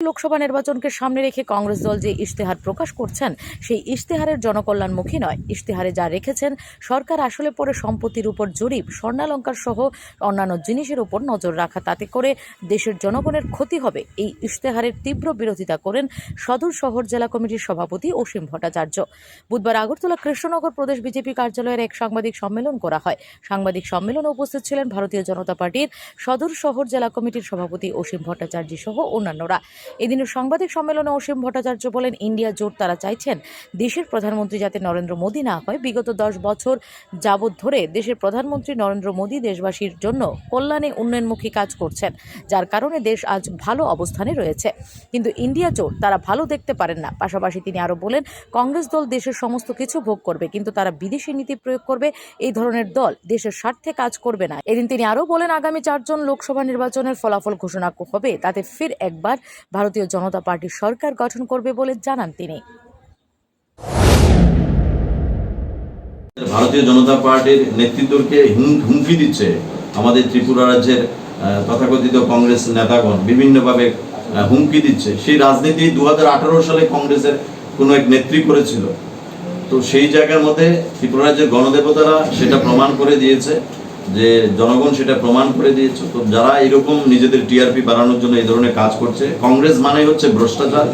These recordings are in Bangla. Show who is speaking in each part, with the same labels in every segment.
Speaker 1: লোকসভা নির্বাচনকে সামনে রেখে কংগ্রেস দল যে ইশতেহার প্রকাশ করছেন, সেই ইশতেহারের জনকল্যাণমুখী নয়। ইশতেহারে যা রেখেছেন, সরকার আসলে পরে সম্পত্তির উপর জরিপ, স্বর্ণালঙ্কার সহ অন্যান্য জিনিসের উপর নজর রাখা। তাতে করে দেশের জনগণের ক্ষতি হবে। এই ইশতেহারের তীব্র বিরোধিতা করেন সদর শহর জেলা কমিটির সভাপতি অসীম ভট্টাচার্য। বুধবার আগরতলা কৃষ্ণনগর প্রদেশ বিজেপি কার্যালয়ের এক সাংবাদিক সম্মেলন করা হয়। সাংবাদিক সম্মেলনে উপস্থিত ছিলেন ভারতীয় জনতা পার্টির সদর শহর জেলা কমিটির সভাপতি অসীম ভট্টাচার্য সহ অন্যান্যরা। এদিনের সাংবাদিক সম্মেলনে অসীম ভট্টাচার্য বলেন, ইন্ডিয়া জোট তারা চাইছেন দেশের প্রধানমন্ত্রী যাতে নরেন্দ্র মোদী না হয়। বিগত দশ বছর যাবৎ ধরে দেশের প্রধানমন্ত্রী নরেন্দ্র মোদী দেশবাসীর জন্য কল্যাণে উন্নয়নমুখী কাজ করছেন, যার কারণে দেশ আজ ভালো অবস্থানে রয়েছে। কিন্তু ইন্ডিয়া জোট তারা ভালো দেখতে পারেন না। পাশাপাশি তিনি আরও বলেন, কংগ্রেস দল দেশের সমস্ত কিছু ভোগ করবে, কিন্তু তারা বিদেশি নীতি প্রয়োগ করবে, এই ধরনের দল দেশের স্বার্থে কাজ করবে না। এদিন তিনি আরও বলেন, আগামী চারজন লোকসভা নির্বাচনের ফলাফল ঘোষণা হবে, তাতে ফির একবার ভারতীয় জনতা পার্টির সরকার গঠন করবে বলে জানান তিনি।
Speaker 2: ভারতীয় জনতা পার্টির নেতৃত্বকে হুমকি দিচ্ছে আমাদের ত্রিপুরা রাজ্যের তথাকথিত কংগ্রেস নেতাগণ। বিভিন্নভাবে হুমকি দিচ্ছে। সেই রাজনীতি দু হাজার আঠারো সালে কংগ্রেসের কোনো এক নেত্রী করেছিল। তো সেই জায়গার মধ্যে ত্রিপুরা রাজ্যের গণদেবতারা সেটা প্রমাণ করে দিয়েছে। যে জনগণ সেটা প্রমাণ করে দিয়েছে। তো যারা এরকম নিজেদের টিআরপি বাড়ানোর জন্য এই ধরনের কাজ করছে, কংগ্রেস মানেই হচ্ছে ভ্রষ্টাচার,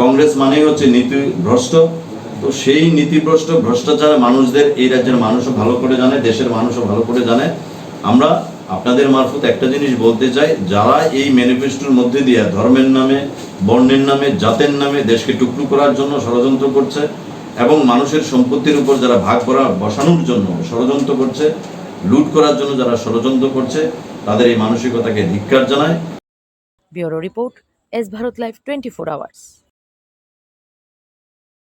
Speaker 2: কংগ্রেস মানেই হচ্ছে নীতি ভ্রষ্ট। তো সেই নীতিভ্রষ্ট ভ্রষ্টাচার মানুষদের এই রাজ্যের মানুষও ভালো করে জানে, দেশের মানুষও ভালো করে জানে। আমরা আপনাদের মারফত একটা জিনিস বলতে চাই, যারা এই ম্যানিফেস্টোর মধ্যে দিয়ে ধর্মের নামে, বর্ণের নামে, জাতের নামে দেশকে টুকরো করার জন্য ষড়যন্ত্র করছে এবং মানুষের সম্পত্তির উপর যারা ভাগ করা, বসানোর জন্য ষড়যন্ত্র করছে লুট করার জন্য যারা ষড়যন্ত্র করছে, তাদের এই মানসিকতাকে ধিক্কার জানায়।
Speaker 1: Bureau report, S Bharat live twenty four hours.